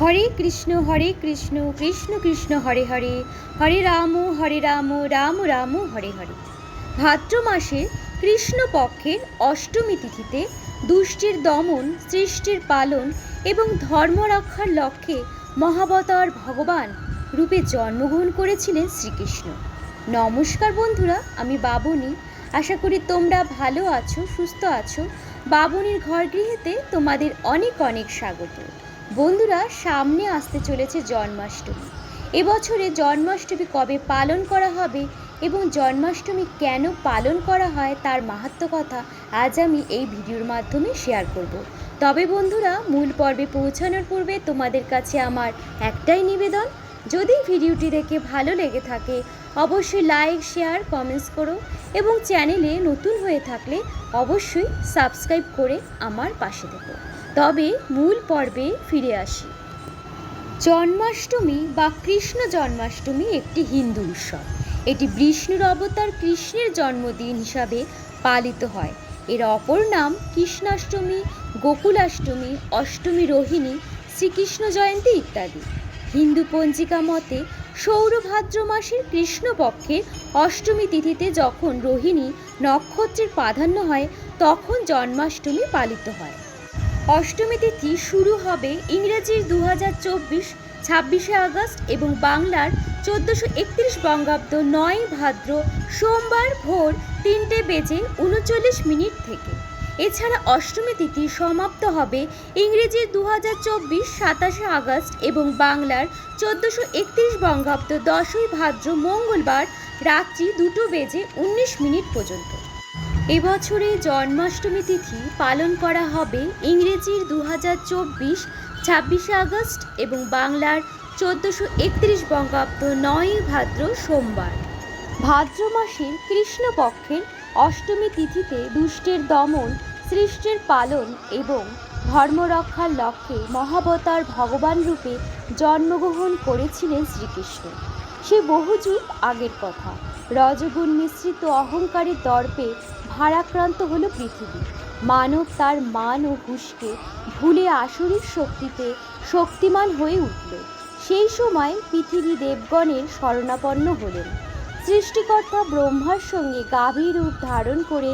হরে কৃষ্ণ হরে কৃষ্ণ কৃষ্ণ কৃষ্ণ, হরে হরে। হরে রাম হরে রাম রাম রাম, হরে হরে। ভাদ্র মাসের কৃষ্ণপক্ষের অষ্টমী তিথিতে দুষ্টির দমন, সৃষ্টির পালন এবং ধর্ম রক্ষার লক্ষ্যে মহাবতার ভগবান রূপে জন্মগ্রহণ করেছিলেন শ্রীকৃষ্ণ। নমস্কার বন্ধুরা, আমি বাবুনি। আশা করি তোমরা ভালো আছো, সুস্থ আছো। বাবুনির ঘর গৃহেতে তোমাদের অনেক অনেক স্বাগত। বন্ধুরা, সামনে আসতে চলেছে জন্মাষ্টমী। এবছরে জন্মাষ্টমী কবে পালন করা হবে এবং জন্মাষ্টমী কেন পালন করা হয় তার মাহাত্ম কথা আজ আমি এই ভিডিওর মাধ্যমে শেয়ার করব। তবে বন্ধুরা, মূল পর্বে পৌঁছানোর পূর্বে তোমাদের কাছে আমার একটাই নিবেদন। যদি ভিডিওটি দেখে ভালো লেগে থাকে, অবশ্যই লাইক শেয়ার কমেন্টস করো এবং চ্যানেলে নতুন হয়ে থাকলে অবশ্যই সাবস্ক্রাইব করে আমার পাশে থেকো। তবে মূল পর্বে ফিরে আসি। জন্মাষ্টমী বা কৃষ্ণ জন্মাষ্টমী একটি হিন্দু উৎসব। এটি বিষ্ণুর অবতার কৃষ্ণের জন্মদিন হিসাবে পালিত হয়। এর অপর নাম কৃষ্ণাষ্টমী, গোকুলাষ্টমী, অষ্টমী রোহিণী, শ্রীকৃষ্ণ জয়ন্তী ইত্যাদি। হিন্দু পঞ্জিকা মতে সৌরভাদ্র মাসের কৃষ্ণপক্ষের অষ্টমী তিথিতে যখন রোহিণী নক্ষত্রের প্রাধান্য হয়, তখন জন্মাষ্টমী পালিত হয়। অষ্টমী তিথি শুরু হবে ইংরেজির দু হাজার চব্বিশ, ছাব্বিশে আগস্ট এবং বাংলার চোদ্দোশো একত্রিশ বঙ্গাব্দ নয় ভাদ্র সোমবার ভোর তিনটে বেজে উনচল্লিশ মিনিট থেকে। এছাড়া অষ্টমী তিথি সমাপ্ত হবে ইংরেজির দু হাজার চব্বিশ, সাতাশে আগস্ট এবং বাংলার চোদ্দোশো একত্রিশ বঙ্গাব্দ দশই ভাদ্র মঙ্গলবার রাত্রি দুটো বেজে উনিশ মিনিট পর্যন্ত। এবছরে জন্মাষ্টমী তিথি পালন করা হবে ইংরেজির দু হাজার চব্বিশ, ছাব্বিশে আগস্ট এবং বাংলার চোদ্দোশো একত্রিশ বঙ্গাব্দ নয় ভাদ্র সোমবার। ভাদ্র মাসের কৃষ্ণপক্ষের অষ্টমী তিথিতে দুষ্টের দমন, সৃষ্টের পালন এবং ধর্মরক্ষার লক্ষ্যে মহাবতার ভগবান রূপে জন্মগ্রহণ করেছিলেন শ্রীকৃষ্ণ। সে বহু যুগ আগের কথা। রজগুণ মিশ্রিত অহংকারের দর্পে ভারাক্রান্ত হলো পৃথিবী। মানব তার মান ও হুশকে ভুলে আসরিক শক্তিতে শক্তিমান হয়ে উঠল। সেই সময় পৃথিবী দেবগণের শরণাপন্ন হলেন। সৃষ্টিকর্তা ব্রহ্মার সঙ্গে গাভীর রূপ ধারণ করে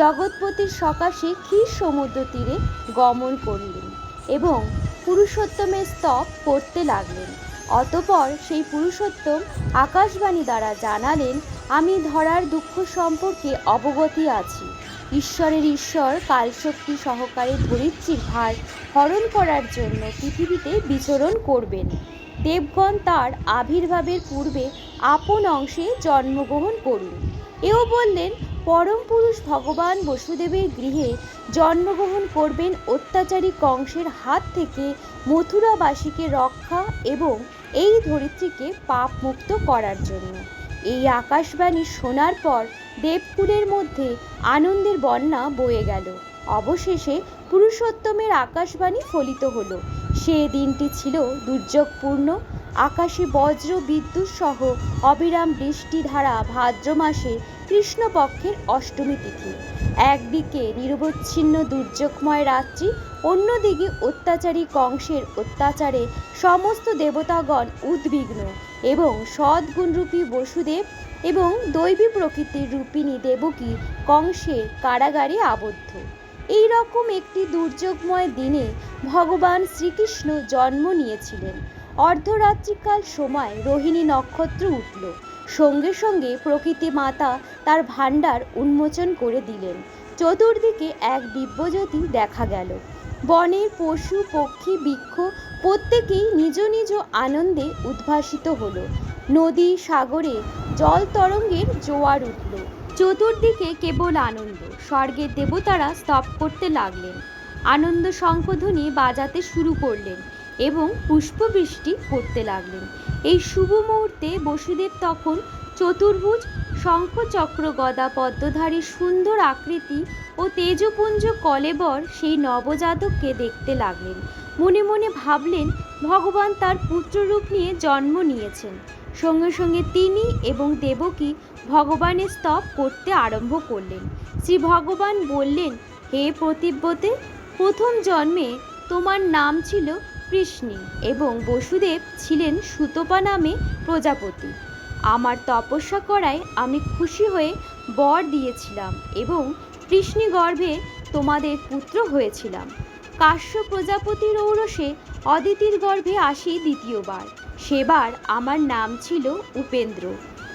জগৎপতির সকাশে ক্ষীর সমুদ্র তীরে গমন করলেন এবং পুরুষোত্তমের স্তব করতে লাগলেন। অতপর সেই পুরুষোত্তম আকাশবাণী দ্বারা জানালেন, আমি ধরার দুঃখ সম্পর্কে অবগতি আছি। ঈশ্বরের ঈশ্বর কালশক্তি সহকারে ধরিত্রীর ভার হরণ করার জন্য পৃথিবীতে বিচরণ করবেন। দেবগণ তার আবির্ভাবের পূর্বে আপন অংশে জন্মগ্রহণ করুন। এও বললেন, পরম পুরুষ ভগবান বসুদেবের গৃহে জন্মগ্রহণ করবেন অত্যাচারী কংসের হাত থেকে মথুরাবাসীকে রক্ষা এবং এই ধরিত্রীকে পাপ মুক্ত করার জন্য। এই আকাশবাণী শোনার পর দেবকুলের মধ্যে আনন্দের বন্যা বয়ে গেল। অবশেষে পুরুষোত্তমের আকাশবাণী ফলিত হলো। সে দিনটি ছিল দুর্যোগপূর্ণ আকাশে বজ্র, বিদ্যুৎ সহ অবিরাম বৃষ্টিধারা ভাদ্র মাসে কৃষ্ণপক্ষের অষ্টমী তিথি। একদিকে নিরবচ্ছিন্ন দুর্যোগময় রাত্রি, অন্যদিকে অত্যাচারী কংসের অত্যাচারে সমস্ত দেবতাগণ উদ্বিগ্ন এবং সদ্গুণরূপী বসুদেব এবং দৈবী প্রকৃতির রূপিণী দেবকী কংসের কারাগারে আবদ্ধ। এই রকম একটি দুর্যোগময় দিনে ভগবান শ্রীকৃষ্ণ জন্ম নিয়েছিলেন। অর্ধরাত্রিকাল সময় রোহিণী নক্ষত্র উঠল। সঙ্গে সঙ্গে প্রকৃতি মাতা তার ভাণ্ডার উন্মোচন করে দিলেন। চতুর্দিকে এক দিব্যজ্যোতি দেখা গেল। বনের পশু, পক্ষী, বৃক্ষ প্রত্যেকেই নিজ নিজ আনন্দে উদ্ভাসিত হলো। নদী, সাগরে জল তরঙ্গের জোয়ার উঠল। চতুর্দিকে কেবল আনন্দ। স্বর্গের দেবতারা স্তব করতে লাগলেন। আনন্দ শঙ্খধ্বনি বাজাতে শুরু করলেন। এবং পুষ্পবৃষ্টি করতে লাগলেন। এই শুভ মুহূর্তে বসুদেব তখন চতুর্ভুজ, শঙ্খচক্র, গদা, পদ্মধারী, সুন্দর আকৃতি ও তেজপুঞ্জ কলেবর সেই নবজাতককে দেখতে লাগলেন। মনে মনে ভাবলেন, ভগবান তার পুত্ররূপ নিয়ে জন্ম নিয়েছেন। সঙ্গে সঙ্গে তিনি এবং দেবকী ভগবানের স্তব করতে আরম্ভ করলেন। শ্রী ভগবান বললেন, হে প্রতিব্রতে, প্রথম জন্মে তোমার নাম ছিল কৃষ্ণী এবং বসুদেব ছিলেন সুতপা নামে প্রজাপতি। আমার তপস্যা করায় আমি খুশি হয়ে বর দিয়েছিলাম এবং কৃষ্ণী গর্ভে তোমাদের পুত্র হয়েছিলাম। কাশ্য প্রজাপতির ঔরসে অদিতির গর্ভে আসি দ্বিতীয়বার। সেবার আমার নাম ছিল উপেন্দ্র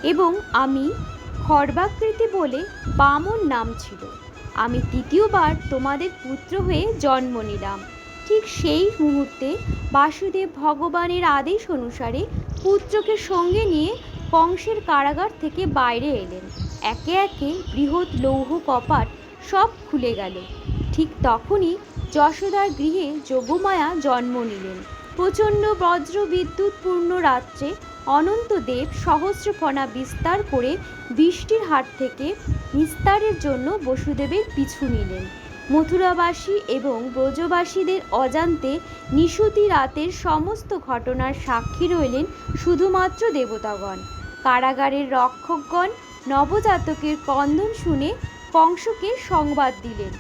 এবং আমি খর্বাকৃতি বলে বামন নাম ছিল। আমি তৃতীয়বার তোমাদের পুত্র হয়ে জন্ম নিলাম। ঠিক সেই মুহূর্তে বাসুদেব ভগবানের আদেশ অনুসারে পুত্রকে সঙ্গে নিয়ে কংসের কারাগার থেকে বাইরে এলেন। একে একে বৃহৎ লৌহ কপাট সব খুলে গেল। ঠিক তখনই যশোদার গৃহে যোগমায়া জন্ম নিলেন। প্রচণ্ড বজ্র বিদ্যুৎপূর্ণ রাত্রে অনন্তদেব সহস্রফণা বিস্তার করে বৃষ্টির হাট থেকে নিস্তারের জন্য বসুদেবের পিছু নিলেন। মথুরাবাসী এবং ব্রজবাসীদের অজান্তে নিশুতি রাতের সমস্ত ঘটনার সাক্ষী রইলেন শুধুমাত্র দেবতাগণ। কারাগারের রক্ষকগণ নবজাতকের ক্রন্দন শুনে কংসকে সংবাদ দিলেন।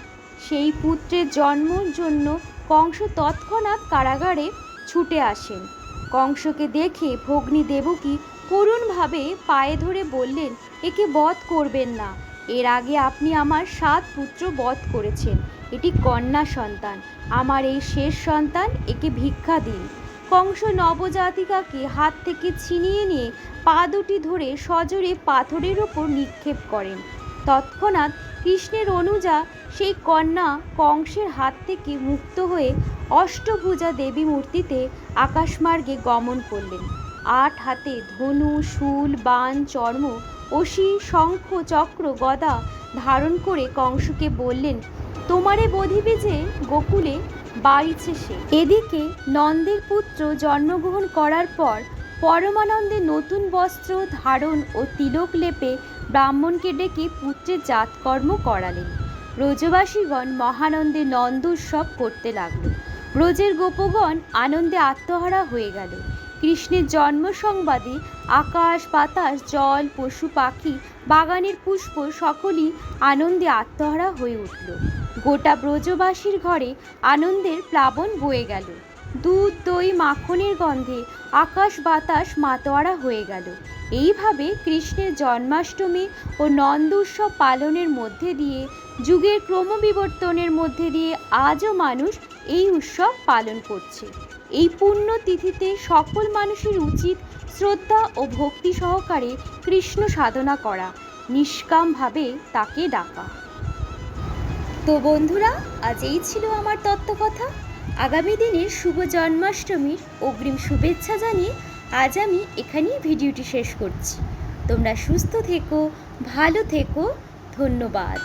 সেই পুত্রের জন্মর জন্য কংস তৎক্ষণাৎ কারাগারে ছুটে আসেন। কংসকে দেখে ভগ্নী দেবকী করুণভাবে পায়ে ধরে বললেন, একে বধ করবেন না। এর আগে আপনি আমার সাত পুত্র বধ করেছেন। এটি কন্যা সন্তান। আমার এই শেষ সন্তান একে ভিক্ষা দিন। কংস নবজাতিকাকে হাত থেকে ছিনিয়ে নিয়ে পা দুটি ধরে সজোরে পাথরের ওপর নিক্ষেপ করেন। তৎক্ষণাৎ কৃষ্ণের অনুজা সেই কন্যা কংসের হাত থেকে মুক্ত হয়ে অষ্টভুজা দেবী মূর্তিতে আকাশমার্গে গমন করলেন। আট হাতে ধনু, শুল বান চর্ম অসি শঙ্খ চক্র গদা ধারণ করে কংসকে বললেন, তোমারে বধিবে যে গোকুলে বাড়িছে সে। এদিকে নন্দের পুত্র জন্মগ্রহণ করার পর পরমানন্দে নতুন বস্ত্র ধারণ ও তিলক লেপে ব্রাহ্মণকে ডেকে পুত্রের জাতকর্ম করালেন। ব্রজবাসীগণ মহানন্দে নন্দ উৎসব করতে লাগল। ব্রজের গোপগণ আনন্দে আত্মহারা হয়ে গেল। কৃষ্ণের জন্ম সংবাদে আকাশ, বাতাস, জল, পশু, পাখি, বাগানের পুষ্প সকলই আনন্দে আত্মহারা হয়ে উঠল। গোটা ব্রজবাসীর ঘরে আনন্দের প্লাবন বয়ে গেল। দুধ, দই, মাখনের গন্ধে আকাশ, বাতাস মাতোয়ারা হয়ে গেল। এইভাবে কৃষ্ণের জন্মাষ্টমী ও নন্দ উৎসব পালনের মধ্যে দিয়ে, যুগের ক্রমবিবর্তনের মধ্যে দিয়ে আজও মানুষ এই উৎসব পালন করছে। এই পুণ্য তিথিতে সকল মানুষের উচিত শ্রদ্ধা ও ভক্তি সহকারে কৃষ্ণ সাধনা করা। নিষ্কামভাবে তাকে ডাকা। তো বন্ধুরা, আজ এই ছিল আমার তত্ত্বকথা। আগামী দিনের শুভ জন্মাষ্টমীর অগ্রিম শুভেচ্ছা জানিয়ে আজ আমি এখানেই ভিডিওটি শেষ করছি। তোমরা সুস্থ থেকো, ভালো থেকো, ধন্যবাদ।